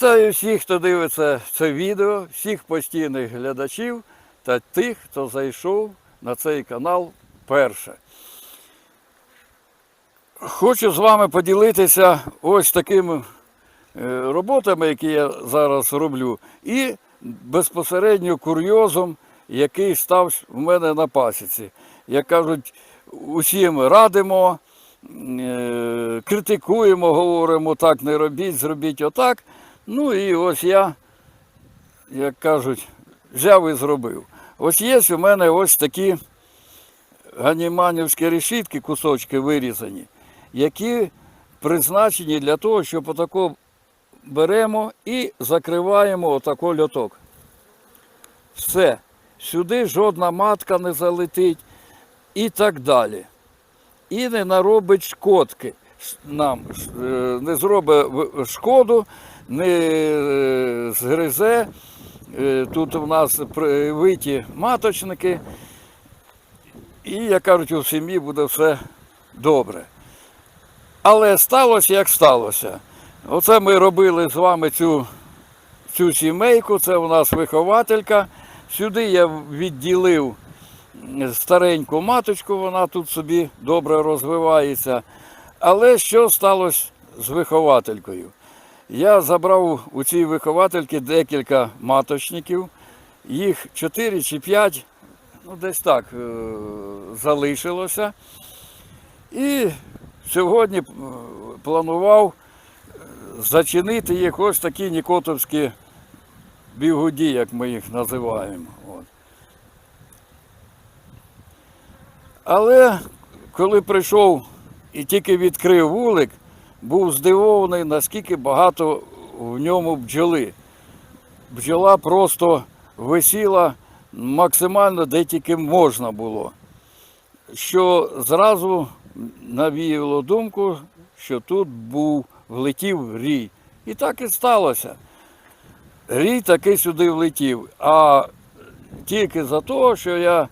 Вітаю всіх, хто дивиться це відео, всіх постійних глядачів та тих, хто зайшов на цей канал перше. Хочу з вами поділитися ось такими е, роботами, які я зараз роблю, і безпосередньо курйозом, який став в мене на пасіці. Як кажуть, усім радимо, е, критикуємо, говоримо, так не робіть, зробіть отак. Ну і ось я, як кажуть, взяв і зробив. Ось є у мене ось такі ганіманівські решітки, кусочки вирізані, які призначені для того, щоб отако беремо і закриваємо отако льоток. Все. Сюди жодна матка не залетить і так далі. І не наробить шкодки нам, е, не зробить шкоду, не е, згризе. Е, Тут у нас привиті маточники. І, як кажуть, у сім'ї буде все добре. Але сталося, як сталося. Оце ми робили з вами цю, цю сімейку, це у нас вихователька. Сюди я відділив стареньку маточку, вона тут собі добре розвивається. Але що сталося з вихователькою? Я забрав у цій виховательки декілька маточників, їх 4 чи 5, ну десь так е, залишилося. І сьогодні е, планував е, зачинити їх ось такі нікотовські бігуді, як ми їх називаємо. Але коли прийшов і тільки відкрив вулик, був здивований, наскільки багато в ньому бджоли. Бджола просто висіла максимально де тільки можна було. Що зразу навіяло думку, що тут був взлетів рій. І так і сталося. Рій таки сюди влетів. А тільки за те, що я е,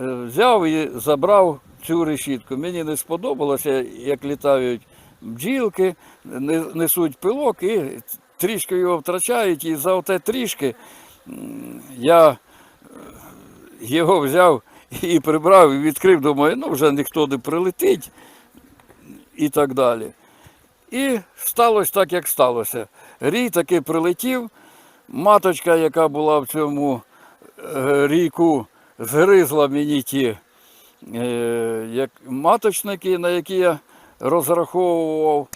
взяв і забрав цю решітку. Мені не сподобалося, як літають бджілки, несуть пилок і трішки його втрачають. І за оте трішки я е, його взяв і прибрав, і відкрив, думаю, ну вже ніхто не прилетить і так далі. І сталося так, як сталося. Рій таки прилетів. Маточка, яка була в цьому е, рійку, згризла мені ті е, як, маточники, на які я розраховував,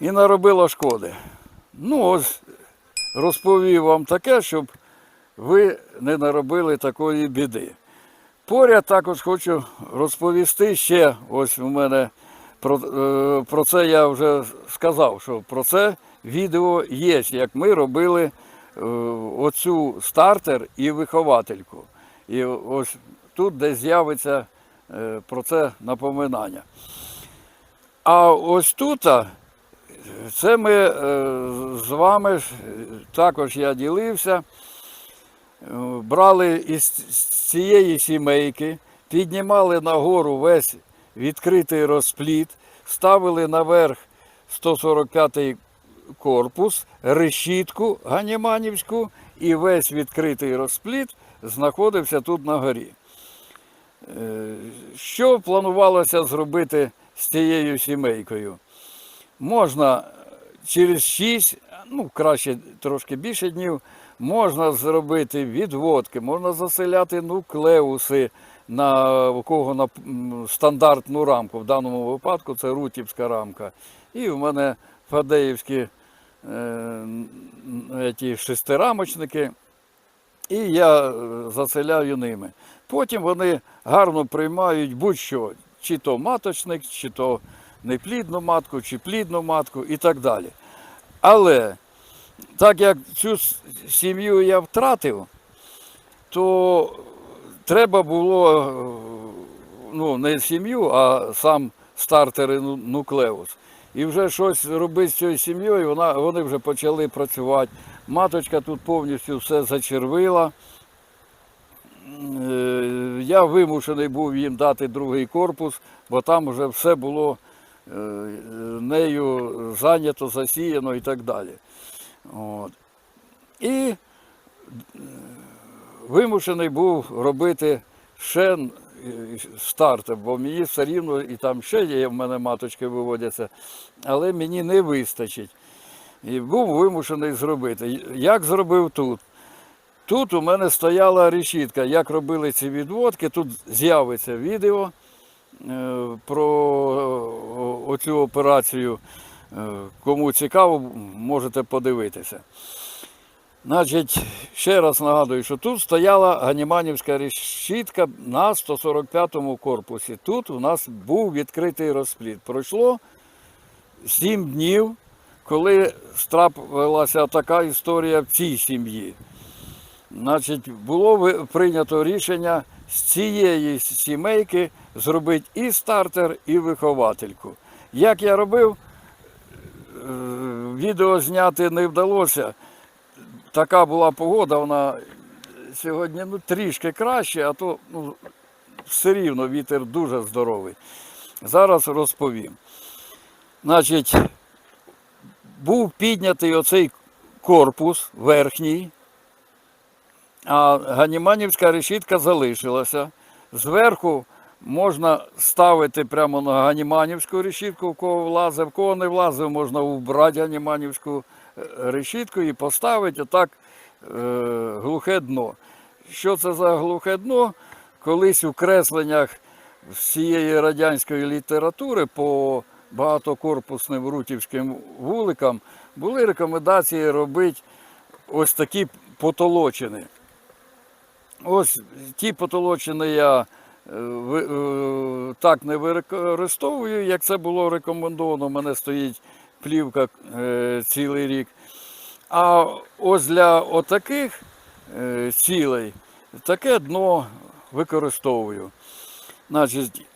і наробила шкоди. Ну, ось розповів вам таке, щоб ви не наробили такої біди. Поряд також хочу розповісти ще, ось у мене про, е, про це я вже сказав, що про це відео є, як ми робили е, оцю стартер і виховательку. І ось тут десь з'явиться е, про це напоминання. А ось тут це ми з вами також я ділився. Брали із цієї сімейки, піднімали нагору весь відкритий розпліт, ставили наверх 145-й корпус, решітку Ганіманівську і весь відкритий розпліт знаходився тут на горі. Е, Що планувалося зробити з цією сімейкою? Можна через 6, ну краще трошки більше днів, можна зробити відводки, можна заселяти нуклеуси на у кого на стандартну рамку. В даному випадку це рутівська рамка. І в мене фадеївські е, ті шестирамочники. І я е, заселяю ними. Потім вони гарно приймають будь-що, чи то маточник, чи то неплідну матку, чи плідну матку і так далі. Але так як цю сім'ю я втратив, то треба було е, ну, не сім'ю, а сам стартери ну- нуклеус. І вже щось робити з цією сім'єю, вона, вони вже почали працювати. Маточка тут повністю все зачервила. Е, Я вимушений був їм дати другий корпус, бо там вже все було е, нею зайнято, засіяно і так далі. От. І е, вимушений був робити ще е, стартер, бо мені все рівно і там ще є, в мене маточки виводяться, але мені не вистачить. І був вимушений зробити. Як зробив тут? Тут у мене стояла решітка, як робили ці відводки. Тут з'явиться відео е, про оцю операцію. Е, Кому цікаво, можете подивитися. Значить, ще раз нагадую, що тут стояла ганіманівська решітка на 145-му корпусі. Тут у нас був відкритий розпліт. Пройшло 7 днів, коли трапилася така історія в цій сім'ї. Значить, було прийнято рішення з цієї сімейки зробити і стартер, і виховательку. Як я робив, відео зняти не вдалося. Така була погода, вона сьогодні ну, трішки краще, а то ну, все рівно вітер дуже здоровий. Зараз розповім. Значить, був піднятий оцей корпус верхній, а ганіманівська решітка залишилася. Зверху можна ставити прямо на ганіманівську решітку, в кого влазив, в кого не влазив, можна убрати ганіманівську е, решітку і поставити отак е, глухе дно. Що це за глухе дно? Колись у кресленнях всієї радянської літератури по багатокорпусним рутівським вуликам були рекомендації робити ось такі потолочини. Ось ті потолочини я так не використовую, як це було рекомендовано. У мене стоїть плівка е, цілий рік. А ось для отаких е, цілей таке дно використовую. Значить,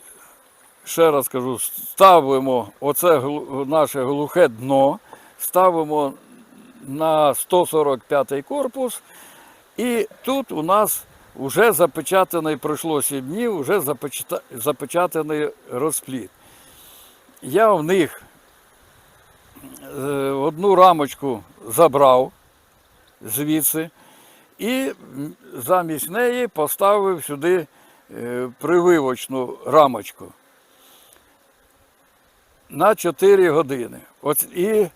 ще раз кажу, ставимо оце наше глухе дно, ставимо на 145 корпус. І тут у нас вже запечатаний, пройшло 7 днів, вже запечатаний розпліт. Я в них е, одну рамочку забрав звідси і замість неї поставив сюди е, прививочну рамочку на 4 години. От і е,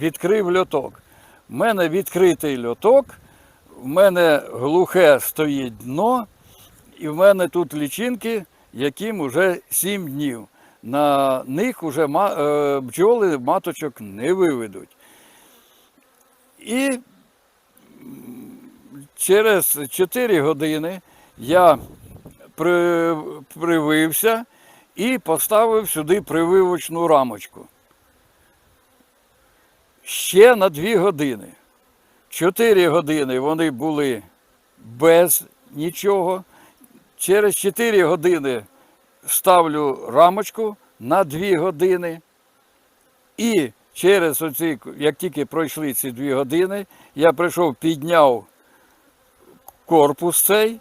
відкрив льоток. У мене відкритий льоток, в мене глухе стоїть дно, і в мене тут лічинки, яким вже 7 днів. На них вже е, бджоли маточок не виведуть. І через 4 години я привився і поставив сюди прививочну рамочку. Ще на 2 години. 4 години вони були без нічого. Через 4 години ставлю рамочку на 2 години. І через оці, як тільки пройшли ці 2 години, я прийшов, підняв корпус цей,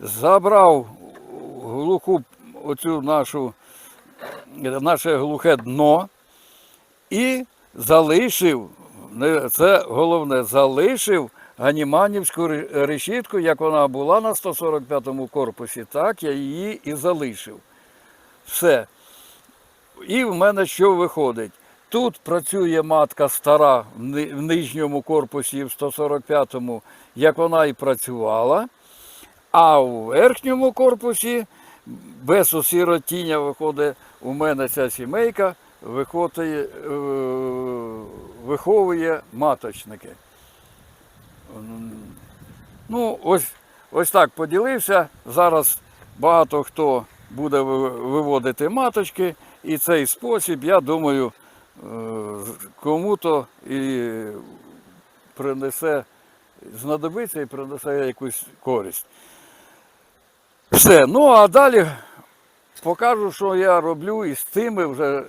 забрав глуху оцю нашу, наше глухе дно і залишив, це головне, залишив ганіманівську решітку, як вона була на 145-му корпусі, так я її і залишив. Все. І в мене що виходить? Тут працює матка стара в нижньому корпусі в 145-му, як вона і працювала. А у верхньому корпусі без осіротіння виходить у мене ця сімейка виходить, е, виховує маточники. Ну, ось, ось так поділився. Зараз багато хто буде виводити маточки, і цей спосіб, я думаю, е, кому-то і принесе, знадобиться і принесе якусь користь. Все. Ну а далі покажу, що я роблю із тими вже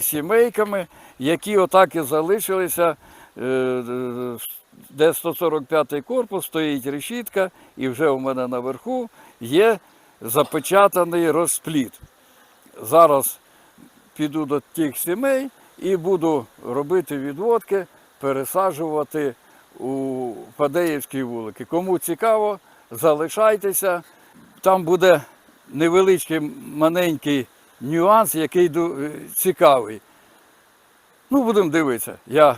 сімейками, які отак і залишилися. е, Де 145-й корпус, стоїть решітка, і вже у мене наверху є запечатаний розпліт. Зараз піду до тих сімей і буду робити відводки, пересаджувати у Падеївські вулики. Кому цікаво, залишайтеся. Там буде невеличкий маленький нюанс, який цікавий. Ну, будемо дивитися. Я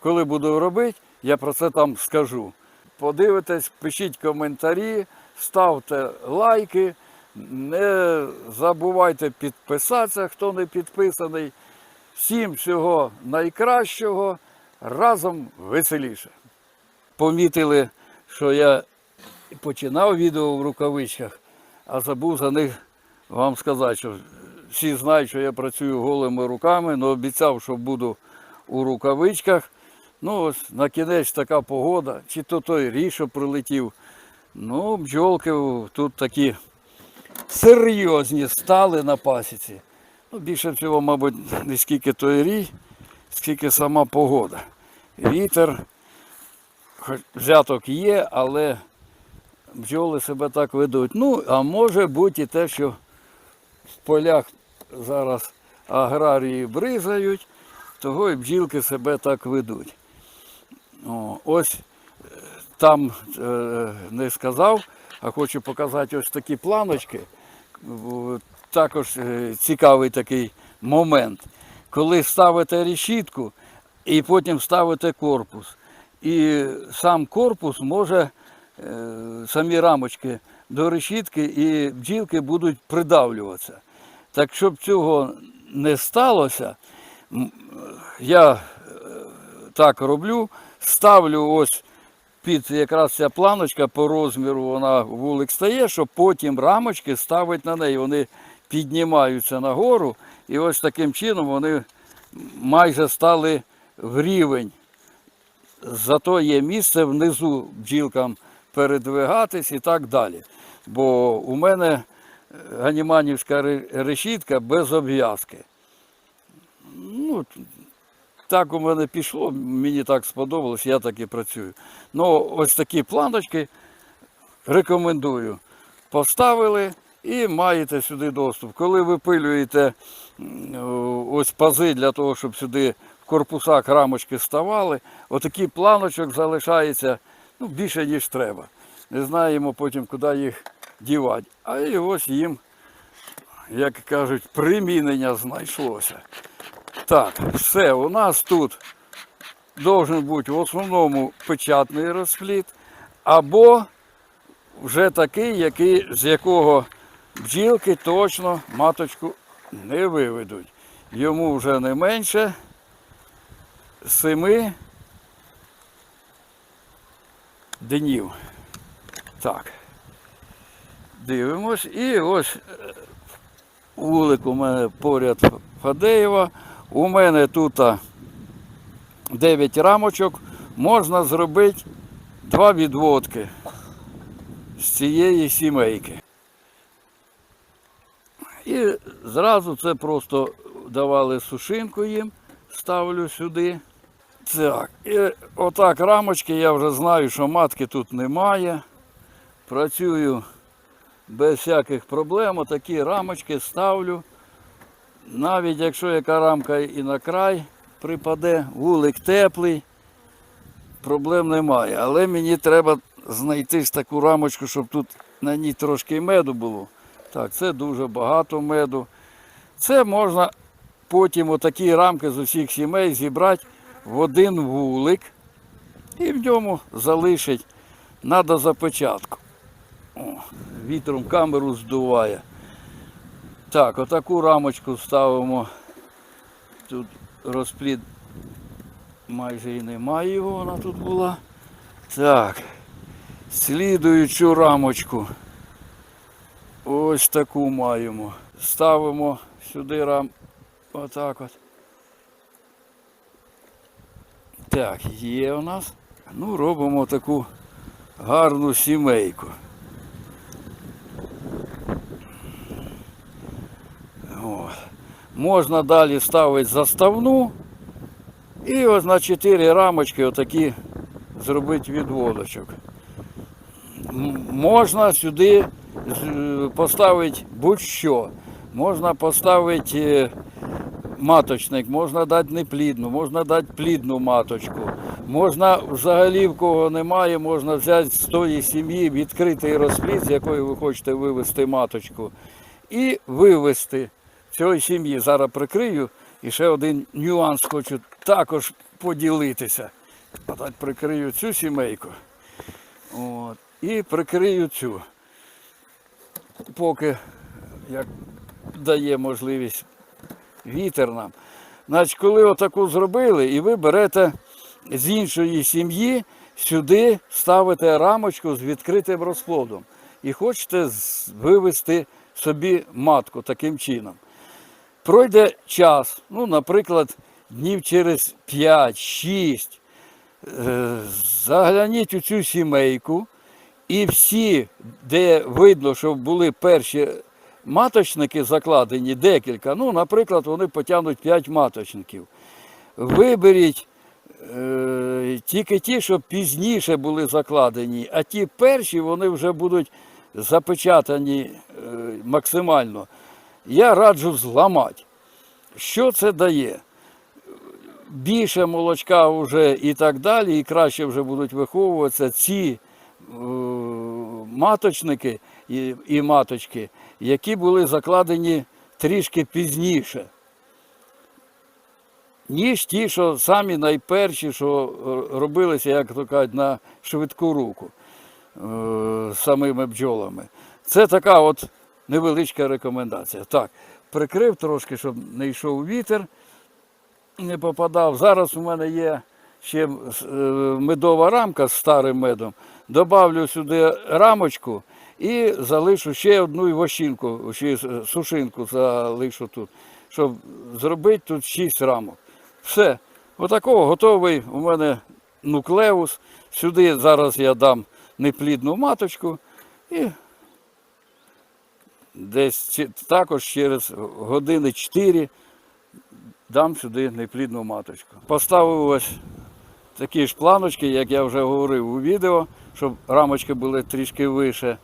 коли буду робити, я про це там скажу. Подивитесь, пишіть коментарі, ставте лайки, не забувайте підписатися, хто не підписаний. Всім всього найкращого, разом веселіше. Помітили, що я починав відео в рукавичках, а забув за них вам сказати, що всі знають, що я працюю голими руками, але обіцяв, що буду у рукавичках. Ну, ось на кінець така погода, чи то той рій, що прилетів. Ну, бджолки тут такі серйозні стали на пасіці. Ну, більше всього, мабуть, не скільки той рій, скільки сама погода. Вітер, взяток є, але бджоли себе так ведуть. Ну, а може бути і те, що в полях зараз аграрії бризають, того і бджілки себе так ведуть. О, ось е, там е, не сказав, а хочу показати ось такі планочки. Також е, цікавий такий момент. Коли ставите решітку і потім ставите корпус. І сам корпус може, самі рамочки до решітки і бджілки будуть придавлюватися. Так щоб цього не сталося, я е, так роблю, ставлю ось під якраз ця планочка по розміру, вона вулик стає, щоб потім рамочки ставити на неї. Вони піднімаються нагору, і ось таким чином вони майже стали в рівень. Зато є місце внизу бджілкам передвигатись і так далі. Бо у мене ганіманівська решітка без обв'язки. Ну, так у мене пішло, мені так сподобалось, я так і працюю. Ну, ось такі планочки рекомендую. Поставили і маєте сюди доступ. Коли випилюєте ось пази для того, щоб сюди в корпусах рамочки ставали, отакий планочок залишається ну, більше, ніж треба. Не знаємо потім, куди їх дівати. А і ось їм, як кажуть, примінення знайшлося. Так, все, у нас тут должен бути в основному печатний розпліт, або вже такий, який, з якого бджілки точно маточку не виведуть. Йому вже не менше семи днів. Так. Дивимось. І ось е, вулик у мене поряд Фадеєва. У мене тут 9 рамочок. Можна зробити два відводки з цієї сімейки. І зразу це просто давали сушинку їм, ставлю сюди. Так, і отак рамочки, я вже знаю, що матки тут немає. Працюю без всяких проблем. Отакі рамочки ставлю. Навіть якщо яка рамка і на край припаде, вулик теплий, проблем немає. Але мені треба знайти таку рамочку, щоб тут на ній трошки меду було. Так, це дуже багато меду. Це можна потім отакі рамки з усіх сімей зібрати в один вулик і в ньому залишить. Надо запечатку. О, вітром камеру здуває. Так, отаку рамочку ставимо. Тут розплід майже і немає його, вона тут була. Так, слідуючу рамочку. Ось таку маємо. Ставимо сюди рам. Отак от. Так, є у нас. Ну, робимо таку гарну сімейку. Можна далі ставити заставну. І ось на 4 рамочки отакі зробити відводочок. Можна сюди поставити будь-що. Можна поставити е, маточник, можна дати неплідну, можна дати плідну маточку. Можна взагалі в кого немає, можна взяти з тої сім'ї відкритий розплід, з якої ви хочете вивести маточку, і вивести цієї сім'ї. Зараз прикрию. І ще один нюанс хочу також поділитися. Отак прикрию цю сімейку. От. І прикрию цю. Поки як дає можливість вітер нам. Значить, коли отаку зробили, і ви берете з іншої сім'ї, сюди ставите рамочку з відкритим розплодом. І хочете вивести собі матку таким чином. Пройде час, ну, наприклад, днів через 5-6. Е, Загляніть у цю сімейку, і всі, де видно, що були перші маточники закладені, декілька, ну, наприклад, вони потягнуть 5 маточників. Виберіть е, тільки ті, що пізніше були закладені, а ті перші вони вже будуть запечатані е, максимально. Я раджу зламати. Що це дає? Більше молочка вже і так далі, і краще вже будуть виховуватися ці е, маточники і, маточки, які були закладені трішки пізніше, ніж ті, що самі найперші, що е, робилися, як то кажуть, на швидку руку е, самими бджолами. Це така от невеличка рекомендація. Так, прикрив трошки, щоб не йшов вітер, не попадав. Зараз у мене є ще е, медова рамка з старим медом. Добавлю сюди рамочку і залишу ще одну вощинку, ще сушинку залишу тут, щоб зробити тут 6 рамок. Все. Отакого готовий у мене нуклеус. Сюди зараз я дам неплідну маточку і десь також через години 4 дам сюди неплідну маточку. Поставив ось такі ж планочки, як я вже говорив у відео, щоб рамочки були трішки вище.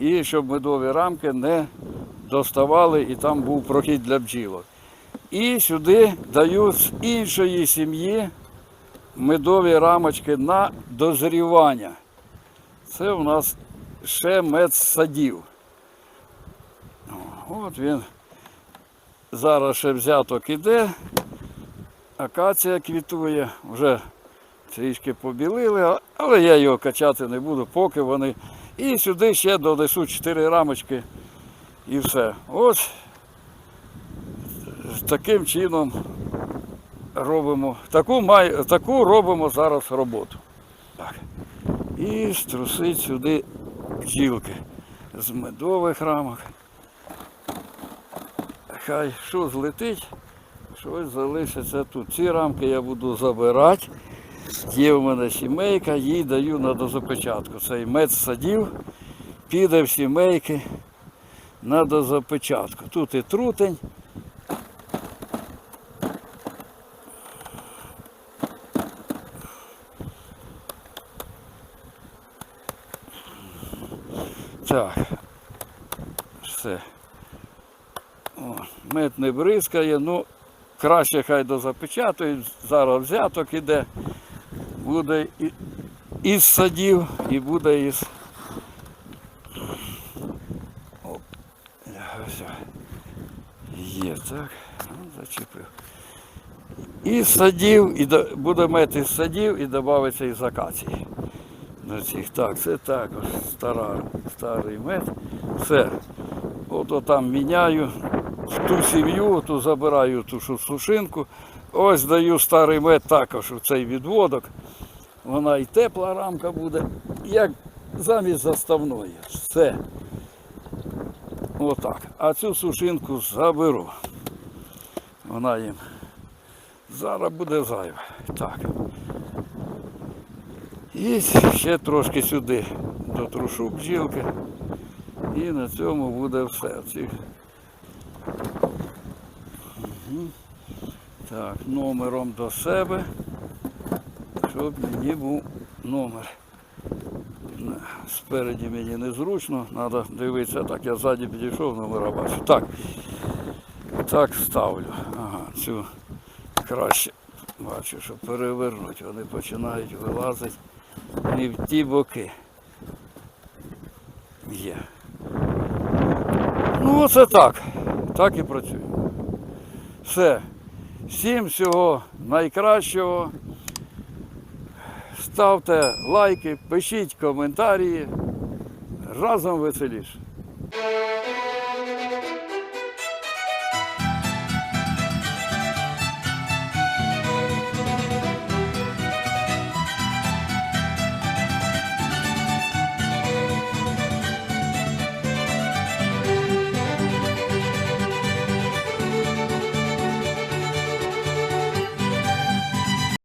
І щоб медові рамки не доставали і там був прохід для бджілок. І сюди даю з іншої сім'ї медові рамочки на дозрівання. Це у нас ще мед садів. От він зараз ще взяток іде, акація квітує, вже трішки побілили, але я його качати не буду, поки вони. І сюди ще донесу 4 рамочки і все. Ось таким чином робимо, таку, май, таку робимо зараз роботу. Так. І струсить сюди бджілки з медових рамок. Хай що злетить, щось залишиться тут. Ці рамки я буду забирати. Є в мене сімейка, їй даю на дозапечатку. Цей мед садів піде в сімейки на дозапечатку. Тут і трутень. Так. Все. О, мед не бризкає, ну краще хай дозапечатують. Зараз взяток іде. Буде із садів і буде із. Є, так. Ну, зачепив. Із садів, і до- буде мед із садів і додається із акації. Так, це також стара, старий мед. Все. От там міняю ту сім'ю, ту забираю ту сушинку. Ось даю старий мед також у цей відводок. Вона і тепла рамка буде, як замість заставної. Все. Отак. А цю сушинку заберу. Вона їм зараз буде зайва. Так. І ще трошки сюди дотрушу бджілки. І на цьому буде все. Ці Мгм. Так, номером до себе. Щоб мені був номер. Спереді мені незручно, треба дивитися. Так, я ззаді підійшов, номера бачу. Так. Так ставлю. Ага, цю краще бачу, що перевернуть. Вони починають вилазити не в ті боки. Є. Ну, оце так. Так і працює. Все. Всім всього найкращого. Ставте лайки, пишіть коментарі. Разом веселіше.